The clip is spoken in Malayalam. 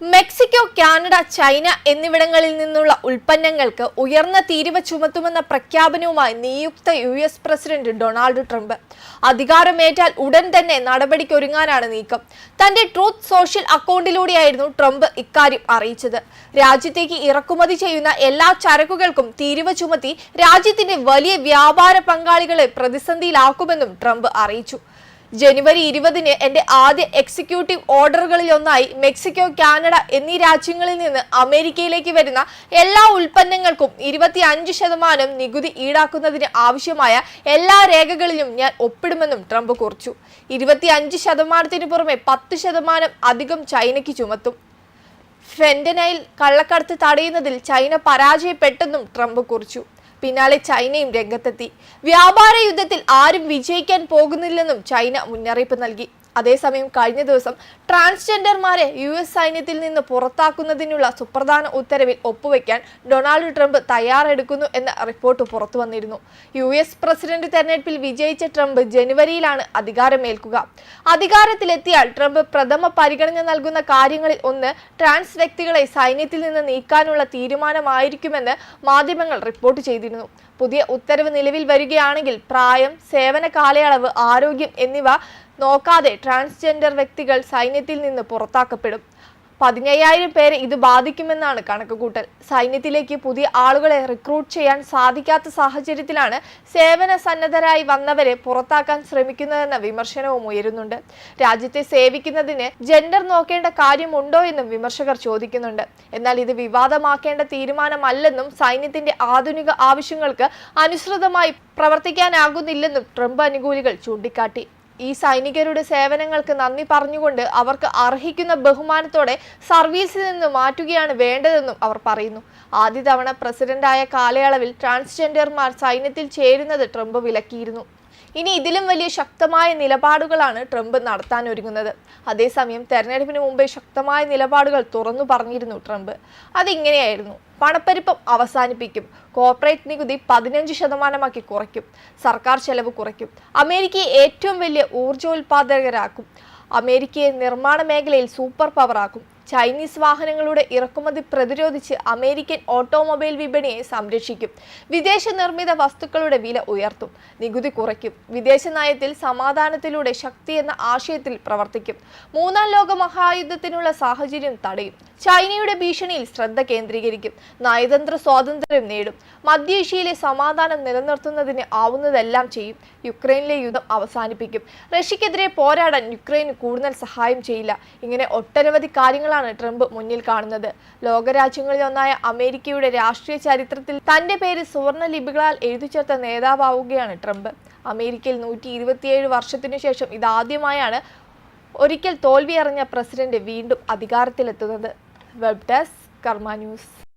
മെക്സിക്കോ കാനഡ ചൈന എന്നിവിടങ്ങളിൽ നിന്നുള്ള ഉൽപ്പന്നങ്ങൾക്ക് ഉയർന്ന തീരുവ ചുമത്തുമെന്ന പ്രഖ്യാപനവുമായി നിയുക്ത U S president Donald Trump. അധികാരമേറ്റാൽ ഉടൻ തന്നെ നടപടിക്കൊരുങ്ങാനാണ് നീക്കം. തന്റെ ട്രൂത്ത് സോഷ്യൽ അക്കൗണ്ടിലൂടെയായിരുന്നു ട്രംപ് ഇക്കാര്യം അറിയിച്ചത്. രാജ്യത്തേക്ക് ഇറക്കുമതി ചെയ്യുന്ന എല്ലാ ചരക്കുകൾക്കും തീരുവ ചുമത്തി രാജ്യത്തിന്റെ വലിയ വ്യാപാര പങ്കാളികളെ പ്രതിസന്ധിയിലാക്കുമെന്നും ട്രംപ് അറിയിച്ചു. ജനുവരി ഇരുപതിന് എന്റെ ആദ്യ എക്സിക്യൂട്ടീവ് ഓർഡറുകളിൽ ഒന്നായി മെക്സിക്കോ കാനഡ എന്നീ രാജ്യങ്ങളിൽ നിന്ന് അമേരിക്കയിലേക്ക് വരുന്ന എല്ലാ ഉൽപ്പന്നങ്ങൾക്കും ഇരുപത്തി അഞ്ച് ശതമാനം നികുതി ഈടാക്കുന്നതിന് ആവശ്യമായ എല്ലാ രേഖകളിലും ഞാൻ ഒപ്പിടുമെന്നും ട്രംപ് കുറിച്ചു. ഇരുപത്തി അഞ്ച് ശതമാനത്തിന് പുറമെ പത്ത് ശതമാനം അധികം ചൈനയ്ക്ക് ചുമത്തും. ഫെൻഡനയിൽ കള്ളക്കടത്ത് തടയുന്നതിൽ ചൈന പരാജയപ്പെട്ടെന്നും ട്രംപ് കുറിച്ചു. പിന്നാലെ ചൈനയും രംഗത്തെത്തി. വ്യാപാര യുദ്ധത്തിൽ ആരും വിജയിക്കാൻ പോകുന്നില്ലെന്നും ചൈന മുന്നറിയിപ്പ് നൽകി. അതേസമയം കഴിഞ്ഞ ദിവസം ട്രാൻസ്ജെൻഡർമാരെ യു എസ് സൈന്യത്തിൽ നിന്ന് പുറത്താക്കുന്നതിനുള്ള സുപ്രധാന ഉത്തരവിൽ ഒപ്പുവെക്കാൻ ഡൊണാൾഡ് ട്രംപ് തയ്യാറെടുക്കുന്നു എന്ന റിപ്പോർട്ട് പുറത്തു വന്നിരുന്നു. യു എസ് പ്രസിഡന്റ് തെരഞ്ഞെടുപ്പിൽ വിജയിച്ച ട്രംപ് ജനുവരിയിലാണ് അധികാരമേൽക്കുക. അധികാരത്തിലെത്തിയാൽ ട്രംപ് പ്രഥമ പരിഗണന നൽകുന്ന കാര്യങ്ങളിൽ ഒന്ന് ട്രാൻസ് വ്യക്തികളെ സൈന്യത്തിൽ നിന്ന് നീക്കാനുള്ള തീരുമാനമായിരിക്കുമെന്ന് മാധ്യമങ്ങൾ റിപ്പോർട്ട് ചെയ്തിരുന്നു. പുതിയ ഉത്തരവ് നിലവിൽ വരികയാണെങ്കിൽ പ്രായം സേവന കാലയളവ് ആരോഗ്യം എന്നിവ നോക്കാതെ ട്രാൻസ്ജെൻഡർ വ്യക്തികൾ സൈന്യത്തിൽ നിന്ന് പുറത്താക്കപ്പെടും. പതിനയ്യായിരം പേരെ ഇത് ബാധിക്കുമെന്നാണ് കണക്കുകൂട്ടൽ. സൈന്യത്തിലേക്ക് പുതിയ ആളുകളെ റിക്രൂട്ട് ചെയ്യാൻ സാധിക്കാത്ത സാഹചര്യത്തിലാണ് സേവന സന്നദ്ധരായി വന്നവരെ പുറത്താക്കാൻ ശ്രമിക്കുന്നതെന്ന വിമർശനവും ഉയരുന്നുണ്ട്. രാജ്യത്തെ സേവിക്കുന്നതിന് ജെൻഡർ നോക്കേണ്ട കാര്യമുണ്ടോ എന്നും വിമർശകർ ചോദിക്കുന്നുണ്ട്. എന്നാൽ ഇത് വിവാദമാക്കേണ്ട തീരുമാനമല്ലെന്നും സൈന്യത്തിന്റെ ആധുനിക ആവശ്യങ്ങൾക്ക് അനുസൃതമായി പ്രവർത്തിക്കാനാകുന്നില്ലെന്നും ട്രംപ് അനുകൂലികൾ ചൂണ്ടിക്കാട്ടി. ഈ സൈനികരുടെ സേവനങ്ങൾക്ക് നന്ദി പറഞ്ഞുകൊണ്ട് അവർക്ക് അർഹിക്കുന്ന ബഹുമാനത്തോടെ സർവീസിൽ നിന്ന് മാറ്റുകയാണ് വേണ്ടതെന്നും അവർ പറയുന്നു. ആദ്യ തവണ പ്രസിഡന്റായ കാലയളവിൽ ട്രാൻസ്ജെൻഡർമാർ സൈന്യത്തിൽ ചേരുന്നത് ട്രംപ് വിലക്കിയിരുന്നു. ഇനി ഇതിലും വലിയ ശക്തമായ നിലപാടുകളാണ് ട്രംപ് നടത്താൻ ഒരുങ്ങുന്നത്. അതേസമയം തെരഞ്ഞെടുപ്പിന് മുമ്പേ ശക്തമായ നിലപാടുകൾ തുറന്നു പറഞ്ഞിരുന്നു ട്രംപ്. അതിങ്ങനെയായിരുന്നു. പണപ്പെരുപ്പം അവസാനിപ്പിക്കും. കോർപ്പറേറ്റ് നികുതി പതിനഞ്ച് ശതമാനമാക്കി കുറയ്ക്കും. സർക്കാർ ചെലവ് കുറയ്ക്കും. അമേരിക്കയെ ഏറ്റവും വലിയ ഊർജോൽപാദകരാക്കും. അമേരിക്കയെ നിർമ്മാണ മേഖലയിൽ സൂപ്പർ പവറാക്കും. ചൈനീസ് വാഹനങ്ങളുടെ ഇറക്കുമതി പ്രതിരോധിച്ച് അമേരിക്കൻ ഓട്ടോമൊബൈൽ വിപണിയെ സംരക്ഷിക്കും. വിദേശ നിർമ്മിത വസ്തുക്കളുടെ വില ഉയർത്തും. നികുതി കുറയ്ക്കും. വിദേശ നയത്തിൽ സമാധാനത്തിലൂടെ ശക്തി എന്ന ആശയത്തിൽ പ്രവർത്തിക്കും. മൂന്നാം ലോക മഹായുദ്ധത്തിനുള്ള സാഹചര്യം തടയും. ചൈനയുടെ ഭീഷണിയിൽ ശ്രദ്ധ കേന്ദ്രീകരിക്കും. നയതന്ത്ര സ്വാതന്ത്ര്യം നേടും. മധ്യേഷ്യയിലെ സമാധാനം നിലനിർത്തുന്നതിന് ആവുന്നതെല്ലാം ചെയ്യും. യുക്രൈനിലെ യുദ്ധം അവസാനിപ്പിക്കും. റഷ്യക്കെതിരെ പോരാടാൻ യുക്രൈന് കൂടുതൽ സഹായം ചെയ്യില്ല. ഇങ്ങനെ ഒട്ടനവധി കാര്യങ്ങളാണ് ട്രംപ് മുന്നിൽ കാണുന്നത്? ലോകരാജ്യങ്ങളിലൊന്നായ അമേരിക്കയുടെ രാഷ്ട്രീയ ചരിത്രത്തിൽ തന്റെ പേര് സുവർണ ലിപികളാൽ എഴുതി ചേർത്ത നേതാവാവുകയാണ് ട്രംപ്. അമേരിക്കയിൽ നൂറ്റി ഇരുപത്തിയേഴ് വർഷത്തിനു ശേഷം ഇതാദ്യമായാണ് ഒരിക്കൽ തോൽവി തോൽവിയറിഞ്ഞ പ്രസിഡന്റ് വീണ്ടും അധികാരത്തിലെത്തുന്നത്. Web desk Karma news.